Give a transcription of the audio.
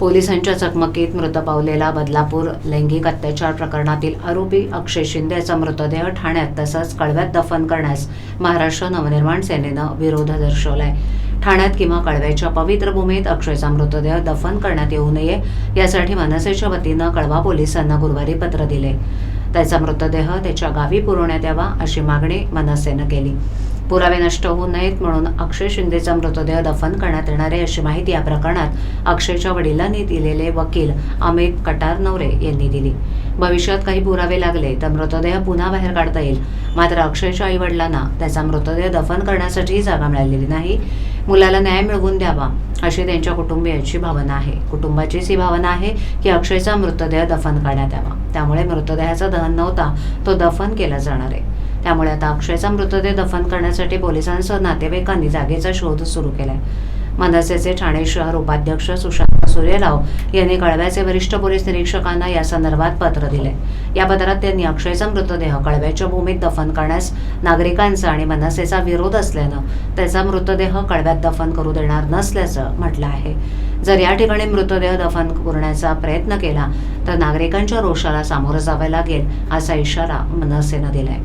पोलिसांच्या चकमकीत मृत पावलेला बदलापूर लैंगिक अत्याचार प्रकरणातील आरोपी अक्षय शिंदे याचा मृतदेह ठाण्यात तसंच कळव्यात दफन करण्यास महाराष्ट्र नवनिर्माण सेनेनं विरोध दर्शवलाय. ठाण्यात किंवा कळव्याच्या पवित्र भूमीत अक्षयचा मृतदेह दफन करण्यात येऊ नये यासाठी मनसेच्या वतीनं कळवा पोलिसांना गुरुवारी पत्र दिले. त्याचा मृतदेह त्याच्या गावी पुरवण्यात यावा अशी मागणी मनसेनं केली. पुरावे नष्ट होऊ नयेत म्हणून अक्षय शिंदेचा मृतदेह दफन करण्यात येणार आहे अशी माहिती या प्रकरणात अक्षयच्या वडिलांनी दिलेले वकील अमित कटारनवरे यांनी दिली. भविष्यात काही पुरावे लागले तर मृतदेह पुन्हा बाहेर काढता येईल. मात्र अक्षयच्या आई वडिलांना त्याचा मृतदेह दफन करण्यासाठी जागा मिळालेली नाही. मुलाला न्याय मिळवून द्यावा अशी त्यांच्या कुटुंबियांची भावना आहे. कुटुंबाचीच ही भावना आहे की अक्षयचा मृतदेह दफन करण्यात यावा. त्यामुळे मृतदेहाचा दहन नव्हता तो दफन केला जाणार आहे. त्यामुळे आता अक्षयचा मृतदेह दफन करण्यासाठी पोलिसांसह नातेवाईकांनी जागेचा शोध सुरू केलाय. मनसेचे ठाणे शहर उपाध्यक्ष सुशांत सूर्यराव यांनी कळव्याचे वरिष्ठ पोलीस निरीक्षकांना या संदर्भात पत्र दिले या पत्रात त्यांनी अक्षयचा मृतदेह कळव्याच्या भूमीत दफन करण्यास नागरिकांचा आणि मनसेचा विरोध असल्यानं त्याचा मृतदेह कळव्यात दफन करू देणार नसल्याचं म्हटलं आहे. जर या ठिकाणी मृतदेह दफन करण्याचा प्रयत्न केला तर नागरिकांच्या रोषाला सामोरं जावं लागेल असा इशारा मनसेनं दिलाय.